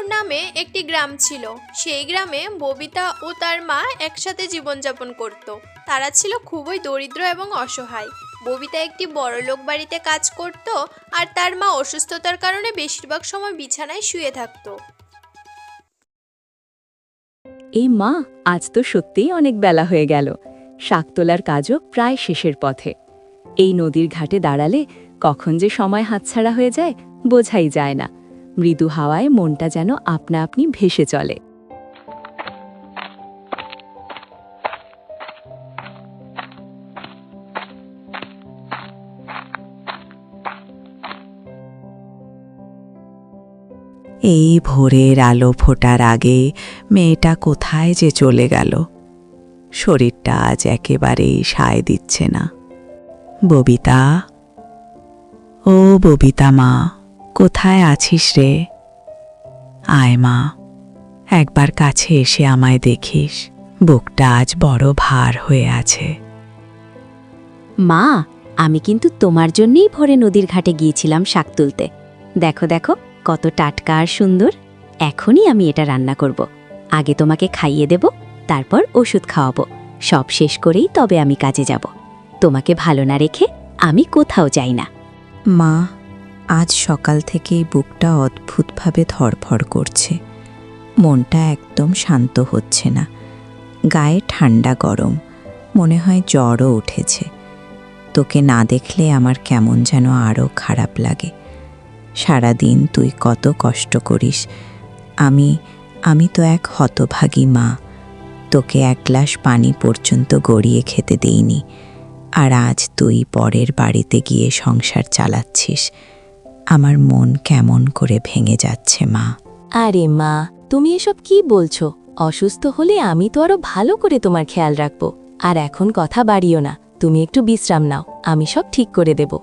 চন্দনপুর নামে একটি গ্রাম ছিল। সেই গ্রামে ববিতা ও তার মা একসাথে জীবনযাপন করত। তারা ছিল খুবই দরিদ্র এবং অসহায়। ববিতা একটি বড়লোক বাড়িতে কাজ করত আর তার মা অসুস্থতার কারণে বেশিরভাগ সময় বিছানায় শুয়ে থাকতো। এই মা, আজ তো সত্যিই অনেক বেলা হয়ে গেল। শাক তোলার কাজও প্রায় শেষের পথে। এই নদীর ঘাটে দাঁড়ালে কখন যে সময় হাতছাড়া হয়ে যায়, বোঝাই যায় না। মৃদু হাওয়ায় মনটা যেন আপনা আপনি ভেসে চলে। এই ভোরের আলো ফোটার আগে মেয়েটা কোথায় যে চলে গেল? শরীরটা আজ একেবারেই সায় দিচ্ছে না। ববিতা? ও ববিতা মা। কোথায় আছিস রে? আয় মা একবার কাছে এসে আমায় দেখিস বুকটা আজ বড় ভার হয়ে আছে। মা আমি কিন্তু তোমার জন্যই ভোরে নদীর ঘাটে গিয়েছিলাম শাক তুলতে। দেখো দেখো কত টাটকা আর সুন্দর। এখনই আমি এটা রান্না করব। আগে তোমাকে খাইয়ে দেব তারপর ওষুধ খাওয়াবো। সব শেষ করেই তবে আমি কাজে যাব। তোমাকে ভালো না রেখে আমি কোথাও যাই না। মা আজ সকাল থেকেই বুকটা অদ্ভুতভাবে ধরফর করছে। মনটা একদম শান্ত হচ্ছে না। গায়ে ঠান্ডা গরম। মনে হয় জ্বরও উঠেছে। তোকে না দেখলে আমার কেমন যেন আরও খারাপ লাগে। সারাদিন তুই কত কষ্ট করিস। আমি আমি তো এক হতভাগী মা। তোকে এক গ্লাস পানি পর্যন্ত গড়িয়ে খেতে দেইনি। আর আজ তুই পরের বাড়িতে গিয়ে সংসার চালাচ্ছিস। আমার মন কেমন করে ভেঙে যাচ্ছে মা। আরে মা তুমি এসব কি বলছো? অসুস্থ হলে আমি তো আরও ভালো করে তোমার খেয়াল রাখব। আর এখন কথা বাড়িও না। তুমি একটু বিশ্রাম নাও। আমি সব ঠিক করে দেব।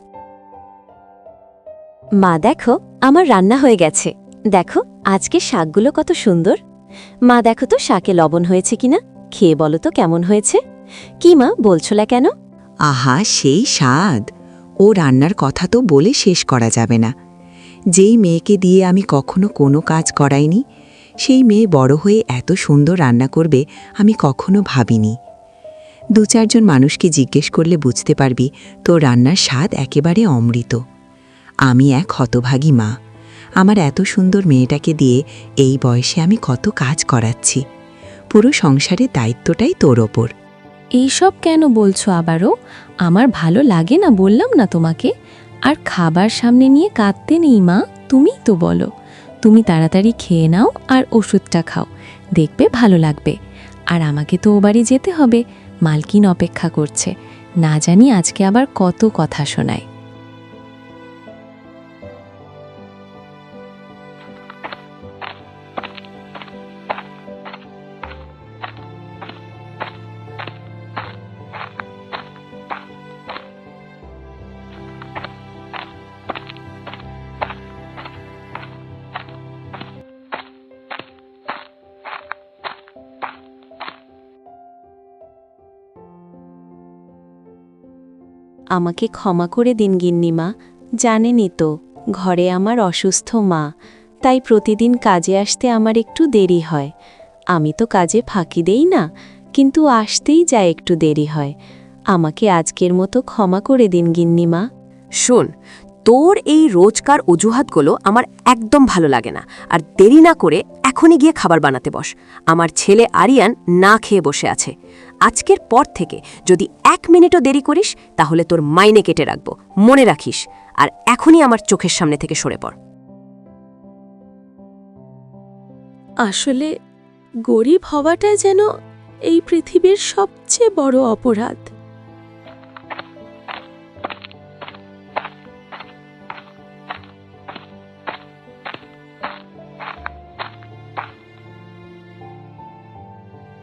মা দেখো আমার রান্না হয়ে গেছে। দেখো আজকে শাকগুলো কত সুন্দর। মা দেখো তো শাকে লবণ হয়েছে কিনা? খেয়ে বলো তো কেমন হয়েছে? কি মা বলছোলা কেন? আহা সেই স্বাদ। ও রান্নার কথা তো বলে শেষ করা যাবে না। যেই মেয়েকে দিয়ে আমি কখনো কোনো কাজ করাইনি, সেই মেয়ে বড় হয়ে এত সুন্দর রান্না করবে আমি কখনো ভাবিনি। দু চারজন মানুষকে জিজ্ঞেস করলে বুঝতে পারবি তো রান্নার স্বাদ একেবারে অমৃত। আমি এক হতভাগী মা। আমার এত সুন্দর মেয়েটাকে দিয়ে এই বয়সে আমি কত কাজ করাচ্ছি। পুরো সংসারের দায়িত্বটাই তোর ওপর। এইসব কেন বলছো আবারও? আমার ভালো লাগে না বললাম না তোমাকে। আর খাবার সামনে নিয়ে কাঁদতে নেই মা, তুমিই তো বলো। তুমি তাড়াতাড়ি খেয়ে নাও আর ওষুধটা খাও, দেখবে ভালো লাগবে। আর আমাকে তো ও বাড়ি যেতে হবে, মালকিন অপেক্ষা করছে। না জানি আজকে আবার কত কথা শোনায়। আমাকে ক্ষমা করে দিন গিন্নিমা, জানেনই তো, ঘরে আমার অসুস্থ মা, তাই প্রতিদিন কাজে আসতে আমার একটু দেরি হয়। আমি তো কাজে ফাঁকি দেই না, কিন্তু আসতেই যায় একটু দেরি হয়। আমাকে আজকের মতো ক্ষমা করে দিন গিন্নিমা। শোন, তোর এই রোজকার অজুহাতগুলো আমার একদম ভালো লাগে না, আর দেরি না করে এখনই গিয়ে খাবার বানাতে বস। আমার ছেলে আরিয়ান না খেয়ে বসে আছে। আজকের পর থেকে যদি এক মিনিটও দেরি করিস তাহলে তোর মাইনে কেটে রাখব। মনে রাখিস। আর এখনই আমার চোখের সামনে থেকে সরে পড়। আসলে গরিব হওয়াটা যেন এই পৃথিবীর সবচেয়ে বড় অপরাধ।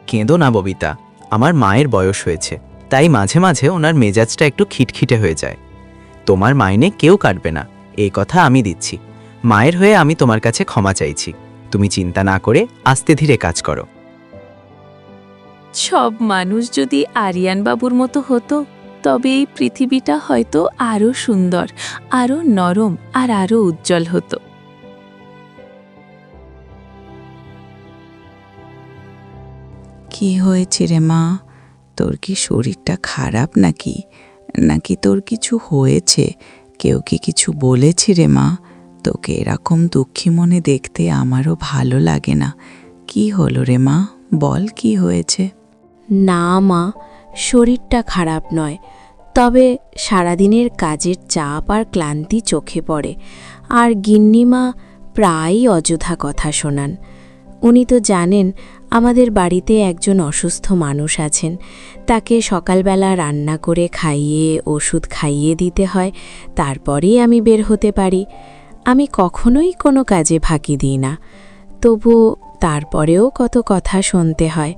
কেঁদো না ববিতা। আমার মায়ের বয়স হয়েছে, তাই মাঝে মাঝে ওনার মেজাজটা একটু খিটখিটে হয়ে যায়। তোমার মাইনে কেউ কাটবে না, এই কথা আমি দিচ্ছি। মায়ের হয়ে আমি তোমার কাছে ক্ষমা চাইছি। তুমি চিন্তা না করে আস্তে ধীরে কাজ করো। সব মানুষ যদি আরিয়ান বাবুর মতো হতো, তবে এই পৃথিবীটা হয়তো আরও সুন্দর, আরও নরম আর আরও উজ্জ্বল হতো। কি হয়েছে রে মা? তোর কি শরীরটা খারাপ নাকি? নাকি তোর কিছু হয়েছে? কেউ কি কিছু বলেছে রে মা? তোকে এরকম দুঃখী মনে দেখতে আমারও ভালো লাগে না। কি হলো রে মা? বল কি হয়েছে? না মা, শরীরটা খারাপ নয়। তবে সারাদিনের কাজের চাপ আর ক্লান্তি চোখে পড়ে। আর গিন্নিমা প্রায়ই অযথা কথা শোনান। উনি তো জানেন আমাদের বাড়িতে একজন অসুস্থ মানুষ আছেন। তাকে সকালবেলা রান্না করে খাইয়ে, ওষুধ খাইয়ে দিতে হয়। তারপরেই আমি বের হতে পারি। আমি কখনোই কোনো কাজে ফাঁকি দিই না। তবু তারপরেও কত কথা শুনতে হয়।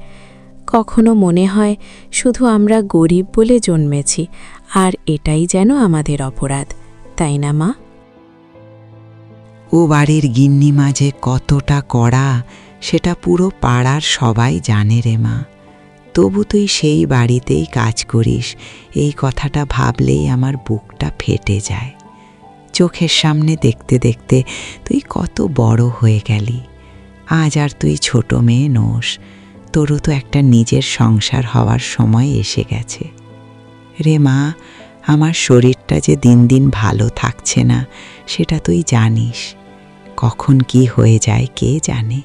কখনো মনে হয়, শুধু আমরা গরিব বলে জন্মেছি, আর এটাই যেন আমাদের অপরাধ। তাই না, মা? ও বাড়ির গিন্নি মাঝে কতটা কড়া সেটা পুরো পাড়ার সবাই জানে রে মা। তবু তুই সেই বাড়িতেই কাজ করিস, এই কথাটা ভাবলেই আমার বুকটা ফেটে যায়। চোখের সামনে দেখতে দেখতে তুই কত বড় হয়ে গেলি। আজ আর তুই ছোট মেয়ে নোস, তোরও তো একটা নিজের সংসার হওয়ার সময় এসে গেছে। রে মা, আমার শরীরটা যে দিন দিন ভালো থাকছে না, সেটা তুই জানিস। কখন কি হয়ে যায় কে জানে?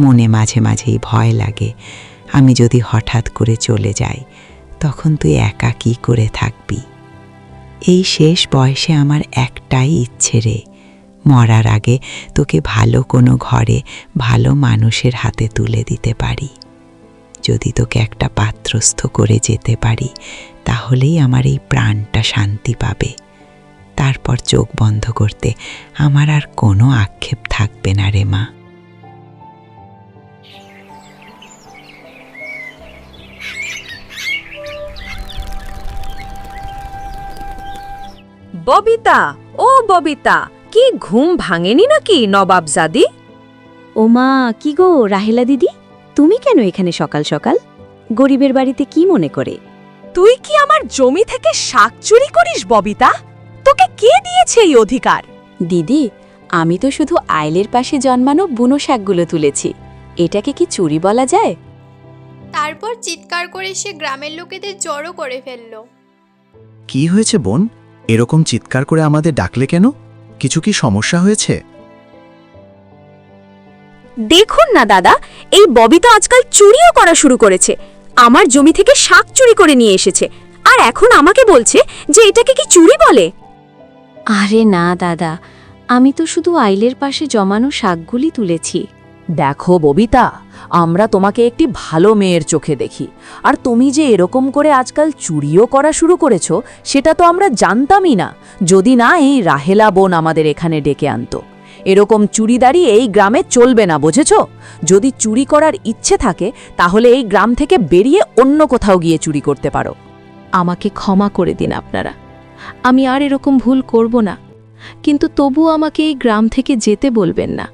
মনে মাঝে মাঝেই ভয় লাগে। আমি যদি হঠাৎ করে চলে যাই, তখন তুই একা কি করে থাকবি? এই শেষ বয়সে আমার একটাই ইচ্ছে রে। মরার আগে তোকে ভালো কোনো ঘরে ভালো মানুষের হাতে তুলে দিতে পারি। যদি তোকে একটা পাত্রস্থ করে যেতে পারি, তাহলেই আমার এই প্রাণটা শান্তি পাবে। তারপর চোখ বন্ধ করতে আমার আর কোনো আক্ষেপ থাকবে না রে মা। ববিতা ও ববিতা কি ঘুম ভাঙেনি নাকি নবাবজাদি? ও মা কি গো রাহেলা দিদি তুমি কেন এখানে সকাল সকাল? গরিবের বাড়িতে কি মনে করে? তুই কি আমার জমি থেকে শাক চুরি করিস ববিতা? তোকে কে দিয়েছে এই অধিকার? দিদি আমি তো শুধু আইলের পাশে জন্মানো বুনো শাকগুলো তুলেছি। এটাকে কি চুরি বলা যায়? তারপর চিৎকার করে সে গ্রামের লোকেদের জড়ো করে ফেলল। কি হয়েছে বোন? এরকম চিৎকার করে আমাদের ডাকলে কেন? কিছু কি সমস্যা হয়েছে? দেখুন না দাদা এই ববি তো আজকাল চুরিও করা শুরু করেছে। আমার জমি থেকে শাক চুরি করে নিয়ে এসেছে। আর এখন আমাকে বলছে যে এটাকে কি চুরি বলে? আরে না দাদা আমি তো শুধু আইলের পাশে জমানো শাকগুলি তুলেছি। দেখো ববিতা, আমরা তোমাকে একটি ভালো মেয়ের চোখে দেখি। আর তুমি যে এরকম করে আজকাল চুরিও করা শুরু করেছ, সেটা তো আমরা জানতামই না। যদি না, এই রাহেলা বোন আমাদের এখানে ডেকে আনতো। এরকম চুরিদারি এই গ্রামে চলবে না, বুঝেছ? যদি চুরি করার ইচ্ছে থাকে, তাহলে এই গ্রাম থেকে বেরিয়ে অন্য কোথাও গিয়ে চুরি করতে পারো। আমাকে ক্ষমা করে দিন আপনারা। আমি আর এরকম ভুল করব না। কিন্তু তবু আমাকে এই গ্রাম থেকে যেতে বলবেন না।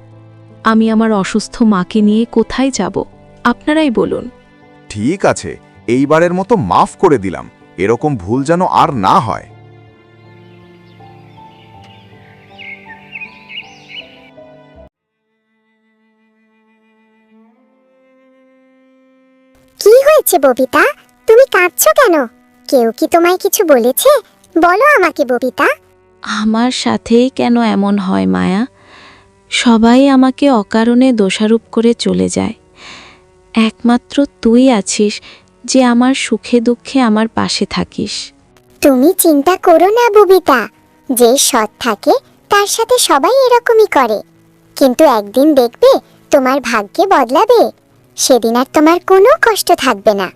আমি আমার অসুস্থ মাকে নিয়ে কোথায় যাব? আপনারাই বলুন। ঠিক আছে এইবারের মতো মাফ করে দিলাম। এরকম ভুল যেন আর না হয়। কি হয়েছে ববিতা? তুমি কাঁদছো কেন? কেউ কি তোমায় কিছু বলেছে? বলো আমাকে ববিতা। আমার সাথেই কেন এমন হয় মায়া? সবাই আমাকে অকারণে দোষারোপ করে চলে যায়। একমাত্র তুই আছিস যে আমার সুখে দুঃখে আমার পাশে থাকিস। তুমি চিন্তা করো না ববিতা, যে সৎ থাকে তার সাথে সবাই এরকমই করে। কিন্তু একদিন দেখবে তোমার ভাগ্যে বদলাবে, সেদিন আর তোমার কোনো কষ্ট থাকবে না।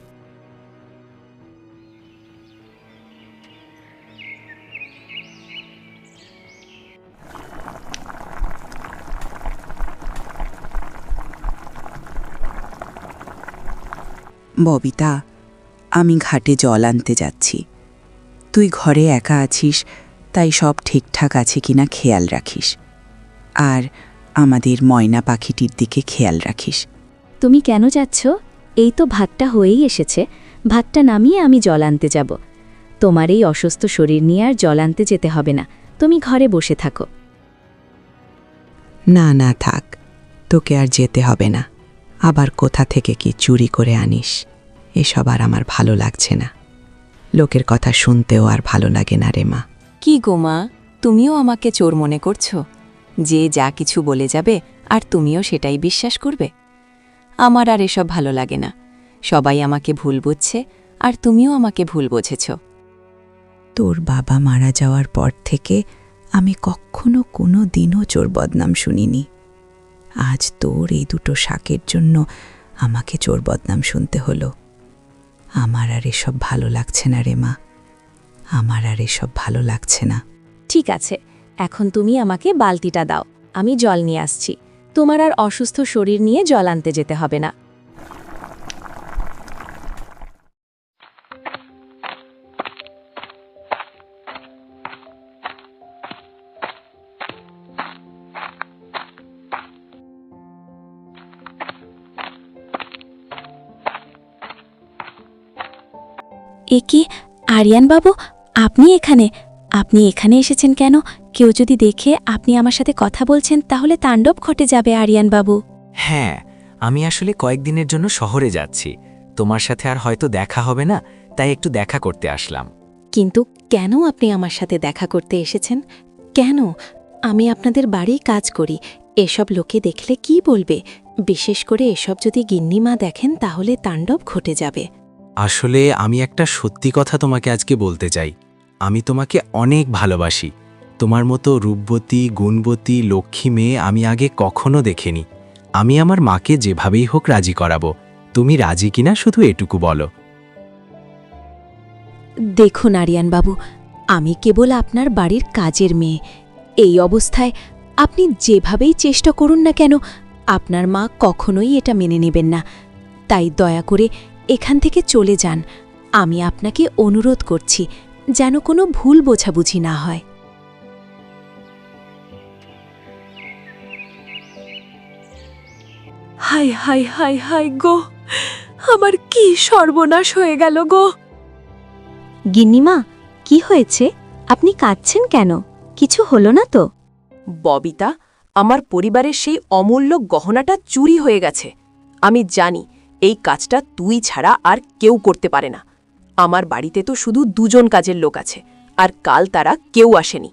ববিতা আমি ঘাটে জল আনতে যাচ্ছি। তুই ঘরে একা আছিস তাই সব ঠিকঠাক আছে কিনা খেয়াল রাখিস। আর আমাদের ময়না পাখিটির দিকে খেয়াল রাখিস। তুমি কেন যাচ্ছ? এই তো ভাতটা হয়েই এসেছে। ভাতটা নামিয়ে আমি জল আনতে যাব। তোমার এই অসুস্থ শরীর নিয়ে আর জল আনতে যেতে হবে না। তুমি ঘরে বসে থাকো। না না থাক। তোকে আর যেতে হবে না। আবার কোথা থেকে কি চুরি করে আনিস? এসব আর আমার ভালো লাগছে না। লোকের কথা শুনতেও আর ভালো লাগে না রে মা। কি গো মা তুমিও আমাকে চোর মনে করছ? যে যা কিছু বলে যাবে আর তুমিও সেটাই বিশ্বাস করবে? আমার আর এসব ভালো লাগে না। সবাই আমাকে ভুল বুঝছে আর তুমিও আমাকে ভুল বুঝেছ। তোর বাবা মারা যাওয়ার পর থেকে আমি কখনো কোনো দিনও চোর বদনাম শুনিনি। আজ তোর এই দুটো শাকের জন্য আমাকে চোর বদনাম শুনতে হলো। আমার আর এসব ভালো লাগছে না রে মা। আমার আর এসব ভালো লাগছে না। ঠিক আছে, এখন তুমি আমাকে বালতিটা দাও। আমি জল নিয়ে আসছি। তোমার আর অসুস্থ শরীর নিয়ে জল আনতে যেতে হবে না। এ কি? আরিয়ান বাবু আপনি এখানে? আপনি এখানে এসেছেন কেন? কেউ যদি দেখে আপনি আমার সাথে কথা বলছেন তাহলে তাণ্ডব ঘটে যাবে আরিয়ান বাবু। হ্যাঁ আমি আসলে কয়েকদিনের জন্য শহরে যাচ্ছি। তোমার সাথে আর হয়তো দেখা হবে না তাই একটু দেখা করতে আসলাম। কিন্তু কেন আপনি আমার সাথে দেখা করতে এসেছেন? কেন? আমি আপনাদের বাড়ি কাজ করি। এসব লোকে দেখলে কি বলবে? বিশেষ করে এসব যদি গিন্নিমা দেখেন তাহলে তাণ্ডব ঘটে যাবে। আসলে আমি একটা সত্যি কথা তোমাকে আজকে বলতে চাই। আমি তোমাকে অনেক ভালোবাসি। তোমার মতো রূপবতী, গুণবতী, লক্ষ্মী মেয়ে আমি আগে কখনো দেখিনি। আমি আমার মাকে যেভাবেই হোক রাজি করাবো। তুমি রাজি কিনা শুধু এটুকু বলো। দেখুন আরিয়ান বাবু আমি কেবল আপনার বাড়ির কাজের মেয়ে। এই অবস্থায় আপনি যেভাবেই চেষ্টা করুন না কেন, আপনার মা কখনোই এটা মেনে নেবেন না। তাই দয়া করে এখান থেকে চলে যান। আমি আপনাকে অনুরোধ করছি যেন কোনো ভুল বোঝাবুঝি না হয়। হাই হাই হাই হাই গো, আমার কি সর্বনাশ হয়ে গেল গো। গিন্নিমা, কি হয়েছে? আপনি কাঁদছেন কেন? কিছু হলো না তো? ববিতা, আমার পরিবারের সেই অমূল্য গহনাটা চুরি হয়ে গেছে। আমি জানি এই কাজটা তুই ছাড়া আর কেউ করতে পারে না। আমার বাড়িতে তো শুধু দুজন কাজের লোক আছে আর কাল তারা কেউ আসেনি।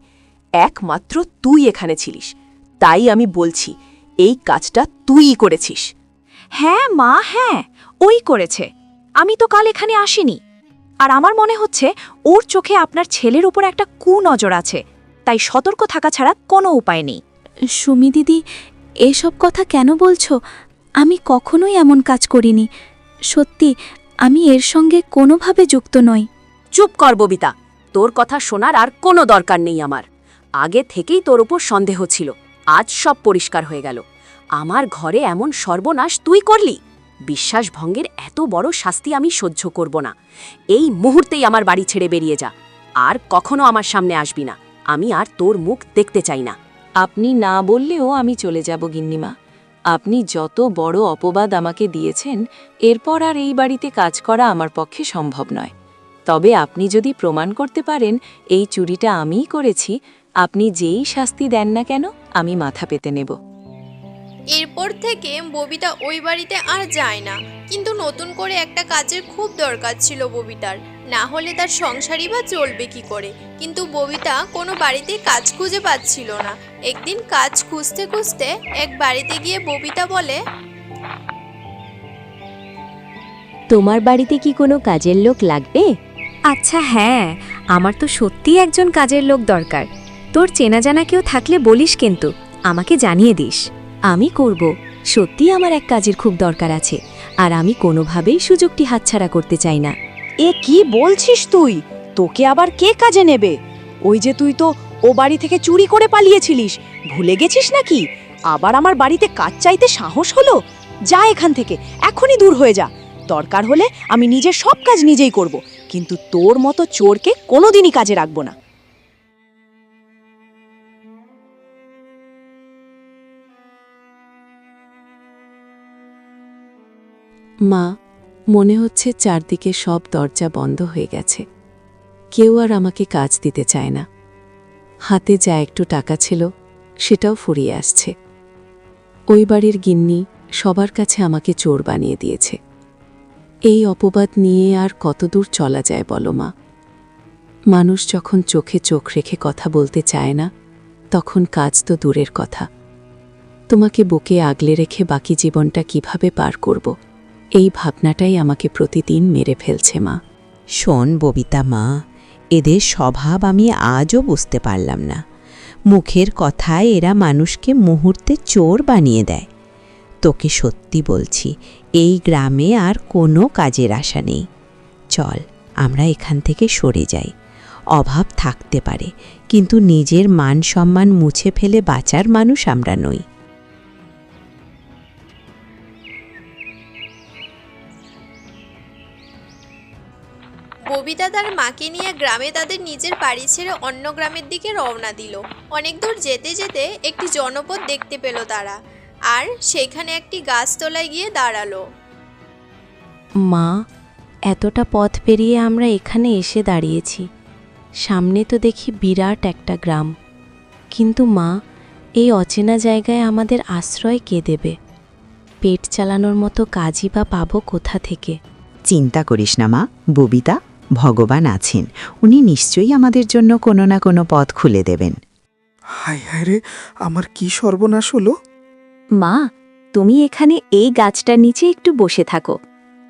একমাত্র তুই এখানে ছিলিস। তাই আমি বলছি এই কাজটা তুইই করেছিস। হ্যাঁ মা হ্যাঁ ওই করেছে। আমি তো কাল এখানে আসিনি। আর আমার মনে হচ্ছে ওর চোখে আপনার ছেলের উপর একটা কুনজর আছে। তাই সতর্ক থাকা ছাড়া কোনো উপায় নেই। সুমি দিদি এসব কথা কেন বলছো? আমি কখনোই এমন কাজ করিনি। সত্যি আমি এর সঙ্গে কোনোভাবে যুক্ত নই। চুপ কর ববিতা। তোর কথা শোনার আর কোনো দরকার নেই আমার। আগে থেকেই তোর উপর সন্দেহ ছিল। আজ সব পরিষ্কার হয়ে গেল। আমার ঘরে এমন সর্বনাশ তুই করলি? বিশ্বাসভঙ্গের এত বড় শাস্তি আমি সহ্য করব না। এই মুহূর্তেই আমার বাড়ি ছেড়ে বেরিয়ে যা। আর কখনো আমার সামনে আসবি না। আমি আর তোর মুখ দেখতে চাই না। আপনি না বললেও আমি চলে যাব গিন্নিমা। আপনি যত বড় অপবাদ আমাকে দিয়েছেন, এরপর আর এই বাড়িতে কাজ করা আমার পক্ষে সম্ভব নয়। তবে আপনি যদি প্রমাণ করতে পারেন, এই চুরিটা আমিই করেছি, আপনি যেই শাস্তি দেন না কেন, আমি মাথা পেতে নেব। এরপর থেকে ববিতা ওই বাড়িতে আর যায় না। কিন্তু নতুন করে একটা কাজের খুব দরকার ছিল ববিতার। না হলে তার সংসারই বা চলবে কি করে? কিন্তু ববিতা কোনো বাড়িতে কাজ খুঁজে পাচ্ছিল না। একদিন কাজ খুঁজতে খুঁজতে এক বাড়িতে গিয়ে ববিতা বলে তোমার বাড়িতে কি কোনো কাজের লোক লাগবে? আচ্ছা হ্যাঁ। আমার তো সত্যিই একজন কাজের লোক দরকার। তোর চেনা জানা কেউ থাকলে বলিস কিন্তু আমাকে জানিয়ে দিস। আমি করব। সত্যি আমার এক কাজের খুব দরকার আছে আর আমি কোনোভাবেই সুযোগটি হাতছাড়া করতে চাই না। এ কি বলছিস তুই? তোকে আবার কে কাজে নেবে? ওই যে তুই তো ও বাড়ি থেকে চুরি করে পালিয়েছিলিস, ভুলে গেছিস নাকি? আবার আমার বাড়িতে কাজ চাইতে সাহস হলো? যা এখান থেকে, এখনই দূর হয়ে যা। দরকার হলে আমি নিজের সব কাজ নিজেই করব, কিন্তু তোর মতো চোরকে কোনোদিনই কাজে রাখব না। মা মনে হচ্ছে চারদিকে সব দরজা বন্ধ হয়ে গেছে। কেউ আর আমাকে কাজ দিতে চায় না। হাতে যা একটু টাকা ছিল, সেটাও ফুরিয়ে আসছে। ওই বাড়ির গিন্নি সবার কাছে আমাকে চোর বানিয়ে দিয়েছে। এই অপবাদ নিয়ে আর কতদূর চলা যায় বলো মা। মানুষ যখন চোখে চোখ রেখে কথা বলতে চায় না, তখন কাজ তো দূরের কথা। তোমাকে বুকে আগলে রেখে বাকি জীবনটা কীভাবে পার করব? এই ভাবনাটাই আমাকে প্রতিদিন মেরে ফেলছে, মা। শোন, ববিতা মা, এদের স্বভাব আমি আজও বুঝতে পারলাম না। মুখের কথায় এরা মানুষকে মুহূর্তে চোর বানিয়ে দেয়। তোকে সত্যি বলছি, এই গ্রামে আর কোনো কাজের আশা নেই। চল, আমরা এখান থেকে সরে যাই। অভাব থাকতে পারে, কিন্তু নিজের মান সম্মান মুছে ফেলে বাঁচার মানুষ আমরা নই। ববিতা তার মাকে নিয়ে গ্রামে তাদের নিজের বাড়ি ছেড়ে অন্য গ্রামের দিকে রওনা দিল। অনেক দূর যেতে যেতে একটি জনপদ দেখতে পেল তারা। আর সেখানে একটি গাছতলায় গিয়ে দাঁড়াল। মা এতটা পথ পেরিয়ে আমরা এখানে এসে দাঁড়িয়েছি। সামনে তো দেখি বিরাট একটা গ্রাম। কিন্তু মা এই অচেনা জায়গায় আমাদের আশ্রয় কে দেবে? পেট চালানোর মতো কাজই বা পাবো কোথা থেকে? চিন্তা করিস না মা ববিতা। ভগবান আছেন। উনি নিশ্চয়ই আমাদের জন্য কোনো না কোনো পথ খুলে দেবেন। হায় হায় রে আমার কি সর্বনাশ হলো? মা তুমি এখানে এই গাছটার নিচে একটু বসে থাকো।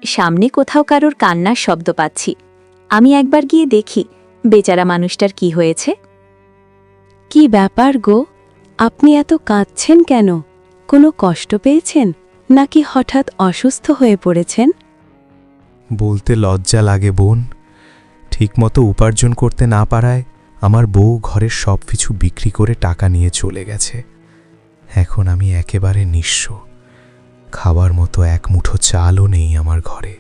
সামনে কোথাও কারোর কান্নার শব্দ পাচ্ছি। আমি একবার গিয়ে দেখি বেচারা মানুষটার কি হয়েছে। কি ব্যাপার গো? আপনি এত কাঁদছেন কেন? কোনো কষ্ট পেয়েছেন? নাকি হঠাৎ অসুস্থ হয়ে পড়েছেন? বলতে লজ্জা লাগে বোন। ঠিকমতো উপার্জন করতে না পারায় আমার বউ ঘরের সব কিছু বিক্রি করে টাকা নিয়ে চলে গেছে। এখন আমি একেবারে নিঃস্ব। খাবার মতো এক মুঠো চালও নেই আমার ঘরে।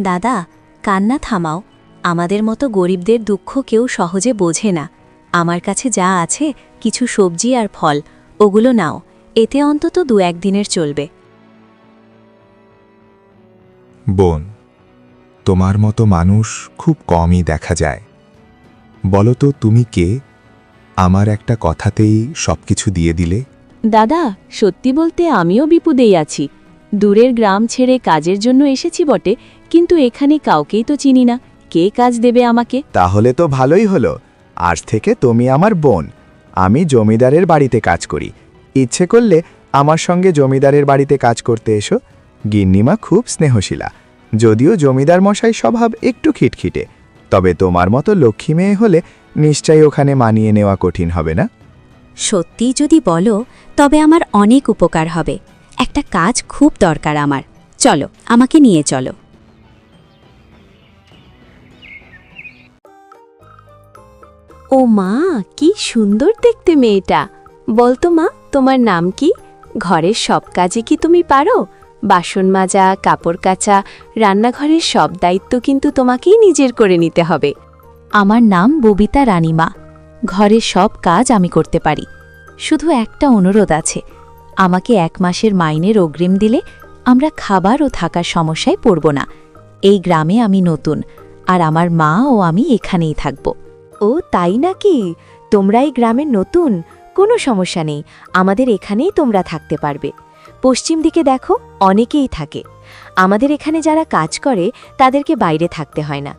দাদা কান্না থামাও। আমাদের মতো গরিবদের দুঃখ কেউ সহজে বোঝে না। আমার কাছে যা আছে কিছু সবজি আর ফল ওগুলো নাও। এতে অন্তত দু একদিনের চলবে। বোন তোমার মতো মানুষ খুব কমই দেখা যায়। বলো তো তুমি কে? আমার একটা কথাতেই সবকিছু দিয়ে দিলে? দাদা সত্যি বলতে আমিও বিপদেই আছি। দূরের গ্রাম ছেড়ে কাজের জন্য এসেছি বটে কিন্তু এখানে কাউকেই তো চিনি না। কে কাজ দেবে আমাকে? তাহলে তো ভালোই হলো। আজ থেকে তুমি আমার বোন। আমি জমিদারের বাড়িতে কাজ করি। ইচ্ছে করলে আমার সঙ্গে জমিদারের বাড়িতে কাজ করতে এসো। গিন্নিমা খুব স্নেহশীলা। যদিও জমিদার মশাই স্বভাব একটু খিটখিটে তবে তোমার মতো লক্ষ্মী মেয়ে হলে নিশ্চয়ই ওখানে মানিয়ে নেওয়া কঠিন হবে না? সত্যি যদি বলো তবে আমার অনেক উপকার হবে। একটা কাজ খুব দরকার আমার। চলো আমাকে নিয়ে চলো। ও মা কি সুন্দর দেখতে মেয়েটা। বলতো মা তোমার নাম কি? ঘরের সব কাজে কি তুমি পারো? বাসন মাজা, কাপড় কাচা, রান্নাঘরের সব দায়িত্ব কিন্তু তোমাকেই নিজের করে নিতে হবে। আমার নাম ববিতা রানীমা। ঘরের সব কাজ আমি করতে পারি। শুধু একটা অনুরোধ আছে। আমাকে এক মাসের মাইনের অগ্রিম দিলে আমরা খাবার ও থাকার সমস্যায় পড়ব না। এই গ্রামে আমি নতুন, আর আমার মা ও আমি এখানেই থাকব। ও, তাই নাকি? তোমরা এই গ্রামের নতুন, কোনো সমস্যা নেই। আমাদের এখানেই তোমরা থাকতে পারবে। পশ্চিম দিকে দেখো, অনেকেই থাকে। আমাদের এখানে যারা কাজ করে, তাদেরকে বাইরে থাকতে হয় না।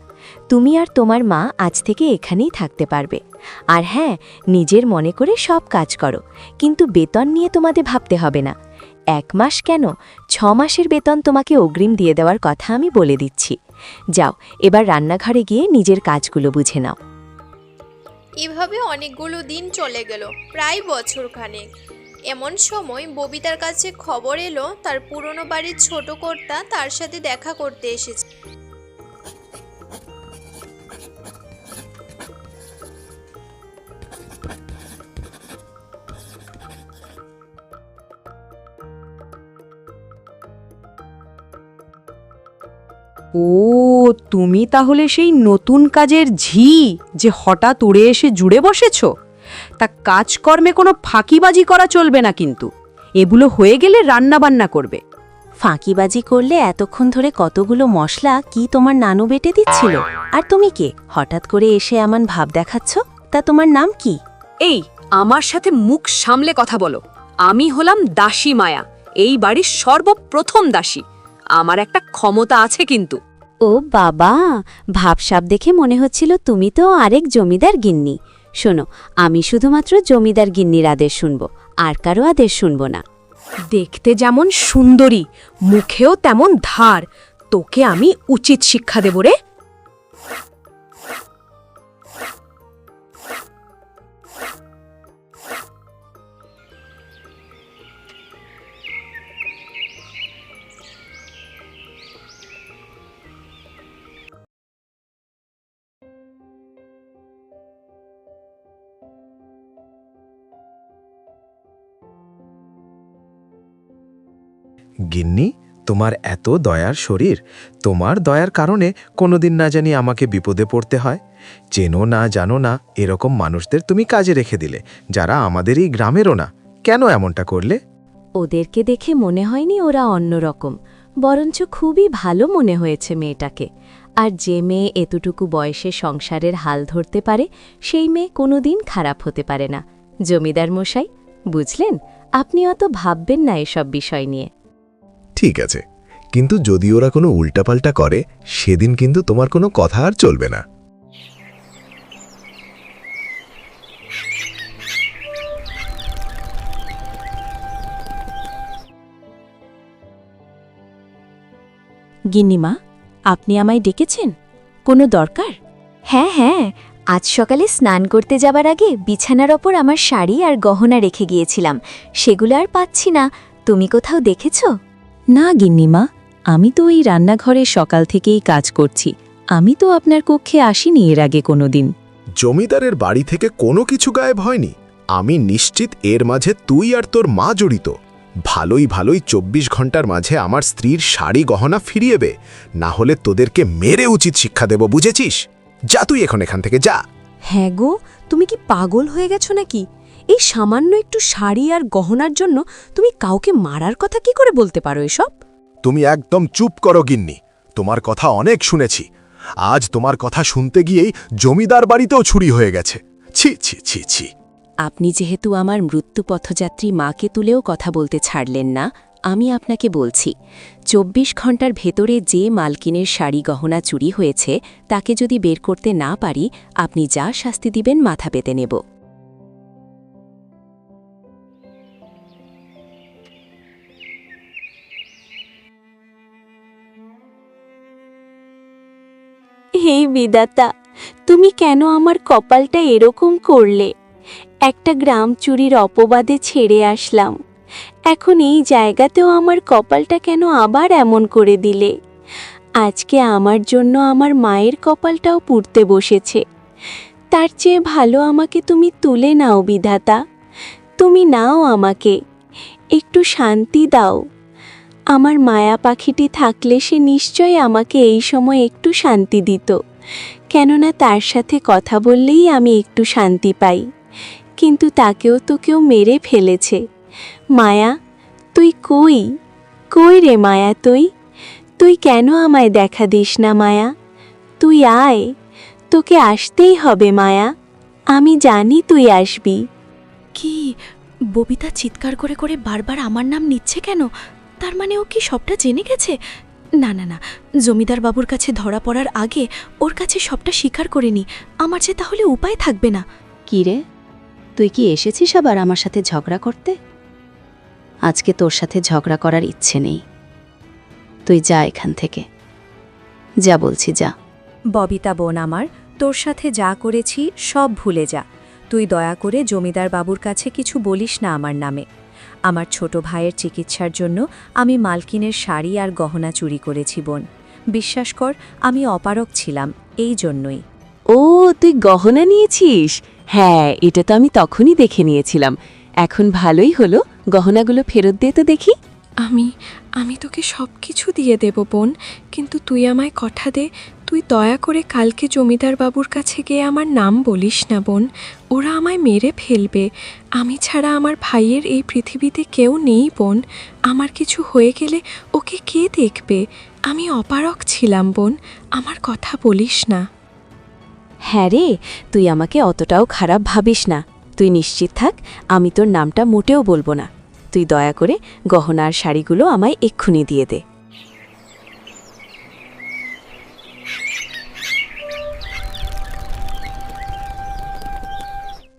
তুমি আর তোমার মা আজ থেকে এখানেই থাকতে পারবে। আর হ্যাঁ নিজের মনে করে সব কাজ করো, কিন্তু বেতন নিয়ে তোমাদের ভাবতে হবে না। এক মাস কেন? ছ মাসের বেতন তোমাকে অগ্রিম দিয়ে দেওয়ার কথা আমি বলে দিচ্ছি। যাও, এবার রান্নাঘরে গিয়ে নিজের কাজগুলো বুঝে নাও। এভাবে অনেকগুলো দিন চলে গেল, প্রায় বছরখানেক। এমন সময় ববিতার কাছে খবর এলো, তার পুরনো বাড়ির ছোট কর্তা তার সাথে দেখা করতে এসেছে। ও, তুমি তাহলে সেই নতুন কাজের ঝি যে হঠাৎ উড়ে এসে জুড়ে বসেছ? তা কাজকর্মে কোনো ফাঁকিবাজি করা চলবে না কিন্তু। এগুলো হয়ে গেলে রান্না বান্না করবে। ফাঁকিবাজি করলে এতক্ষণ ধরে কতগুলো মশলা কি তোমার নানু বেটে দিচ্ছিল? আর তুমি কে? হঠাৎ করে এসে এমন ভাব দেখাচ্ছ? তা তোমার নাম কি? এই আমার সাথে মুখ সামলে কথা বলো। আমি হলাম দাসী মায়া। এই বাড়ির সর্বপ্রথম দাসী। আমার একটা ক্ষমতা আছে কিন্তু। ও বাবা ভাবসাব দেখে মনে হচ্ছিল তুমি তো আরেক জমিদার গিন্নি। শোনো, আমি শুধুমাত্র জমিদার গিন্নির আদেশ শুনব, আর কারও আদেশ শুনব না। দেখতে যেমন সুন্দরী, মুখেও তেমন ধার, তোকে আমি উচিত শিক্ষা দেব রে। গিন্নি, তোমার এত দয়ার শরীর, তোমার দয়ার কারণে কোনোদিন না জানি আমাকে বিপদে পড়তে হয়। চেনো না, জানো না, এরকম মানুষদের তুমি কাজে রেখে দিলে, যারা আমাদের এই গ্রামেরও না। কেন এমনটা করলে? ওদেরকে দেখে মনে হয়নি ওরা অন্যরকম বরঞ্চ খুবই ভালো মনে হয়েছে মেয়েটাকে। আর যে মেয়ে এতটুকু বয়সে সংসারের হাল ধরতে পারে, সেই মেয়ে কোনোদিন খারাপ হতে পারে না। জমিদার মশাই, বুঝলেন? আপনি অত ভাববেন না এসব বিষয় নিয়ে। ঠিক আছে কিন্তু যদি ওরা কোনো উল্টাপাল্টা করে সেদিন কিন্তু তোমার কোনো কথা আর চলবে না। গিন্নিমা আপনি আমায় ডেকেছেন? কোনো দরকার? হ্যাঁ হ্যাঁ আজ সকালে স্নান করতে যাবার আগে বিছানার ওপর আমার শাড়ি আর গহনা রেখে গিয়েছিলাম। সেগুলো আর পাচ্ছি না। তুমি কোথাও দেখেছ? না গিন্নিমা আমি তো এই রান্নাঘরে সকাল থেকেই কাজ করছি। আমি তো আপনার কক্ষে আসিনি এর আগে কোনোদিন। জমিদারের বাড়ি থেকে কোনো কিছু গায়েব হয়নি। আমি নিশ্চিত এর মাঝে তুই আর তোর মা জড়িত। ভালোই ভালোই চব্বিশ ঘণ্টার মাঝে আমার স্ত্রীর শাড়ি গহনা ফিরিয়ে বে না হলে তোদেরকে মেরে উচিত শিক্ষা দেব বুঝেছিস? যা তুই এখন এখান থেকে যা। হ্যাঁ গো তুমি কি পাগল হয়ে গেছো নাকি? এই সামান্য একটু শাড়ি আর গহনার জন্য তুমি কাউকে মারার কথা কি করে বলতে পারো এসব? তুমি একদম চুপ করো গিন্নি। তোমার কথা অনেক শুনেছি। আজ তোমার কথা শুনতে গিয়েই জমিদার বাড়িতেও ছুরি হয়ে গেছে। ছি ছি ছি ছি। আপনি যেহেতু আমার মৃত্যু পথযাত্রী মাকে তুলেও কথা বলতে ছাড়লেন না আমি আপনাকে বলছি চব্বিশ ঘণ্টার ভেতরে যে মালকিনের শাড়ি গহনা চুরি হয়েছে তাকে যদি বের করতে না পারি আপনি যা শাস্তি দিবেন মাথা পেতে নেব। হে বিদাতা তুমি কেন আমার কপালটা এরকম করলে? একটা গ্রাম চুরির অপবাদে ছেড়ে আসলাম। এখন এই জায়গাতেও আমার কপালটা কেন আবার এমন করে দিলে? আজকে আমার জন্য আমার মায়ের কপালটাও পুড়তে বসেছে। তার চেয়ে ভালো আমাকে তুমি তুলে নাও বিধাতা। তুমি নাও আমাকে। একটু শান্তি দাও। আমার মায়া পাখিটি থাকলে সে নিশ্চয় আমাকে এই সময় একটু শান্তি দিত। কেননা তার সাথে কথা বললেই আমি একটু শান্তি পাই। কিন্তু তাকেও তো কেউ মেরে ফেলেছে। মায়া, তুই কই? কই রে মায়া তুই? তুই কেন আমায় দেখা দিস না মায়া? তুই আয়। তোকে আসতেই হবে মায়া। আমি জানি তুই আসবি। কি? ববিতা চিৎকার করে করে বারবার আমার নাম নিচ্ছে কেন? তার মানে ও কি সবটা জেনে গেছে? না না না। জমিদার বাবুর কাছে ধরা পড়ার আগে ওর কাছে সবটা স্বীকার করে নি। আমার যে তাহলে উপায় থাকবে না। কি রে? তুই কি এসেছিস আবার আমার সাথে ঝগড়া করতে? আজকে তোর সাথে ঝগড়া করার ইচ্ছে নেই। তুই যা এখান থেকে। যা বলছি যা। ববিতা বোন আমার তোর সাথে যা করেছি সব ভুলে যা। তুই দয়া করে জমিদার বাবুর কাছে কিছু বলিস না আমার নামে। আমার ছোট ভাইয়ের চিকিৎসার জন্য আমি মালকিনের শাড়ি আর গহনা চুরি করেছি বোন। বিশ্বাস কর আমি অপারক ছিলাম এই জন্যই। ও তুই গহনা নিয়েছিস? হ্যাঁ এটা তো আমি তখনই দেখে নিয়েছিলাম। এখন ভালোই হলো গহনাগুলো ফেরত দিয়ে তো দেখি। আমি আমি তোকে সব কিছু দিয়ে দেব বোন কিন্তু তুই আমায় কথা দে তুই দয়া করে কালকে জমিদার বাবুর কাছে গিয়ে আমার নাম বলিস না, বোন। ওরা আমায় মেরে ফেলবে। আমি ছাড়া আমার ভাইয়ের এই পৃথিবীতে কেউ নেই, বোন। আমার কিছু হয়ে গেলে ওকে কে দেখবে? আমি অপারক ছিলাম, বোন। আমার কথা বলিস না। হ্যাঁ রে, তুই আমাকে অতটাও খারাপ ভাবিস না। তুই নিশ্চিত থাক, আমি তোর নামটা মোটেও বলব না। তুই দয়া করে গহনার শাড়িগুলো আমায় এক্ষুনি দিয়ে দে।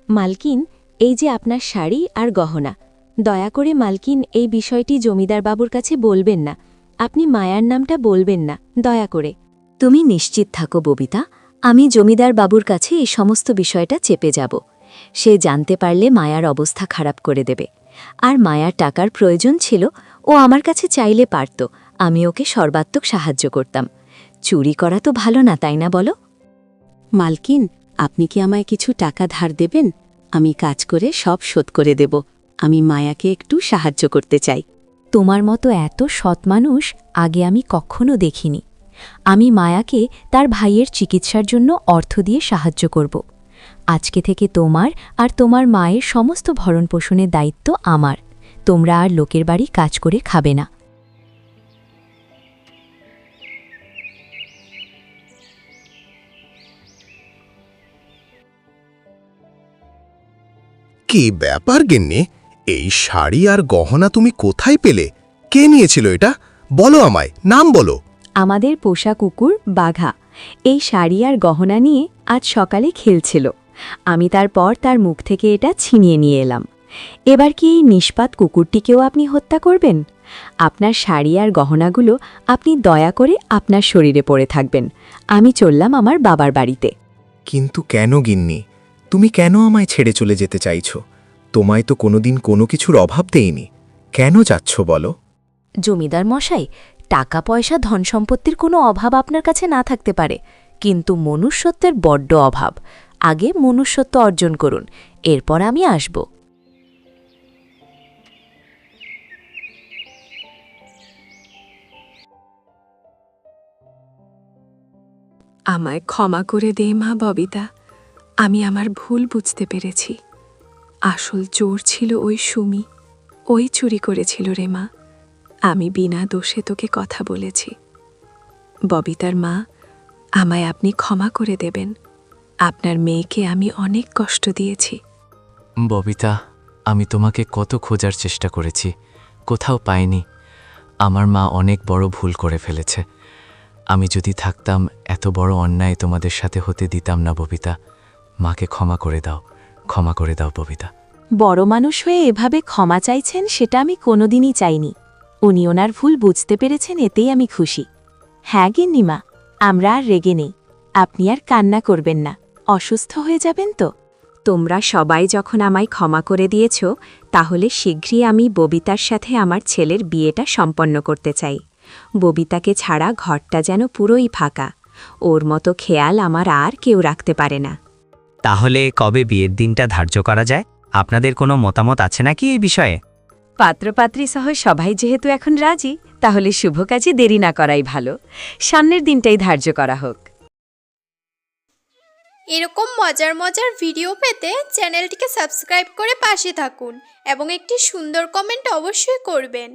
মালকিন এই যে আপনার শাড়ি আর গহনা। দয়া করে মালকিন এই বিষয়টি জমিদার বাবুর কাছে বলবেন না। আপনি মায়ার নামটা বলবেন না দয়া করে। তুমি নিশ্চিত থাকো ববিতা আমি জমিদার বাবুর কাছে এই সমস্ত বিষয়টা চেপে যাব। সে জানতে পারলে মায়ার অবস্থা খারাপ করে দেবে। আর মায়ার টাকার প্রয়োজন ছিল ও আমার কাছে চাইলে পারত আমি ওকে সর্বাত্মক সাহায্য করতাম। চুরি করা তো ভালো না তাই না বলো? মালকিন আপনি কি আমায় কিছু টাকা ধার দেবেন? আমি কাজ করে সব শোধ করে দেব। আমি মায়াকে একটু সাহায্য করতে চাই। তোমার মতো এত সৎ মানুষ আগে আমি কখনো দেখিনি। আমি মায়াকে তার ভাইয়ের চিকিৎসার জন্য অর্থ দিয়ে সাহায্য করব। আজকে থেকে তোমার আর তোমার মায়ের সমস্ত ভরণপোষণের দায়িত্ব আমার। তোমরা আর লোকের বাড়ি কাজ করে খাবে না। কি ব্যাপার গেন্নে? এই শাড়ি আর গহনা তুমি কোথায় পেলে? কে নিয়েছিল এটা? বলো আমায় নাম বলো। আমাদের পোষা কুকুর বাঘা। এই শাড়ি আর গহনা নিয়ে আজ সকালে খেলছিল। আমি তারপর তার মুখ থেকে এটা ছিনিয়ে নিয়ে এলাম। এবার কি এই নিষ্পাত কুকুরটিকেও আপনি হত্যা করবেন? আপনার শাড়ি আর গহনাগুলো আপনি দয়া করে আপনার শরীরে পড়ে থাকবেন। আমি চললাম আমার বাবার বাড়িতে। কিন্তু কেন গিন্নি? তুমি কেন আমায় ছেড়ে চলে যেতে চাইছ? তোমায় তো কোনোদিন কোনো কিছুর অভাব দেইনি। কেন যাচ্ছ বলো? জমিদার মশাই টাকা পয়সা ধন সম্পত্তির কোনো অভাব আপনার কাছে না থাকতে পারে। কিন্তু মনুষ্যত্বের বড্ড অভাব। আগে মনুষ্যত্ব অর্জন করুন এরপর আমি আসব। আমায় ক্ষমা করে দে মা ববিতা। আমি আমার ভুল বুঝতে পেরেছি। আসল জোর ছিল ওই সুমি। ওই চুরি করেছিল রে মা। আমি বিনা দোষে তোকে কথা বলেছি। ববিতার মা, আমায় আপনি ক্ষমা করে দেবেন। আপনার মেয়েকে আমি অনেক কষ্ট দিয়েছি। ববিতা, আমি তোমাকে কত খোঁজার চেষ্টা করেছি, কোথাও পাইনি। আমার মা অনেক বড় ভুল করে ফেলেছে। আমি যদি থাকতাম, এত বড় অন্যায় তোমাদের সাথে হতে দিতাম না, ববিতা। মাকে ক্ষমা করে দাও, ক্ষমা করে দাও ববিতা। বড় মানুষ হয়ে এভাবে ক্ষমা চাইছেন সেটা আমি কোনোদিনই চাইনি। উনি ওনার ভুল বুঝতে পেরেছেন, এতেই আমি খুশি। হ্যাঁ গিন্নিমা, আমরা আর রেগে নেই। আপনি আর কান্না করবেন না। অসুস্থ হয়ে যাবেন তো? তোমরা সবাই যখন আমায় ক্ষমা করে দিয়েছ, তাহলে শীঘ্রই আমি ববিতার সাথে আমার ছেলের বিয়েটা সম্পন্ন করতে চাই। ববিতাকে ছাড়া ঘরটা যেন পুরোই ফাঁকা। ওর মতো খেয়াল আমার আর কেউ রাখতে পারে না। তাহলে কবে বিয়ের দিনটা ধার্য করা যায়? আপনাদের কোনো মতামত আছে নাকি এই বিষয়ে? পাত্রপাত্রী সহ সবাই যেহেতু এখন রাজি তাহলে শুভ কাজে দেরি না করাই ভালো। সামনের দিনটাই ধার্য করা হোক। এরকম মজার মজার ভিডিও পেতে চ্যানেলটিকে সাবস্ক্রাইব করে পাশে থাকুন এবং একটি সুন্দর কমেন্ট অবশ্যই করবেন।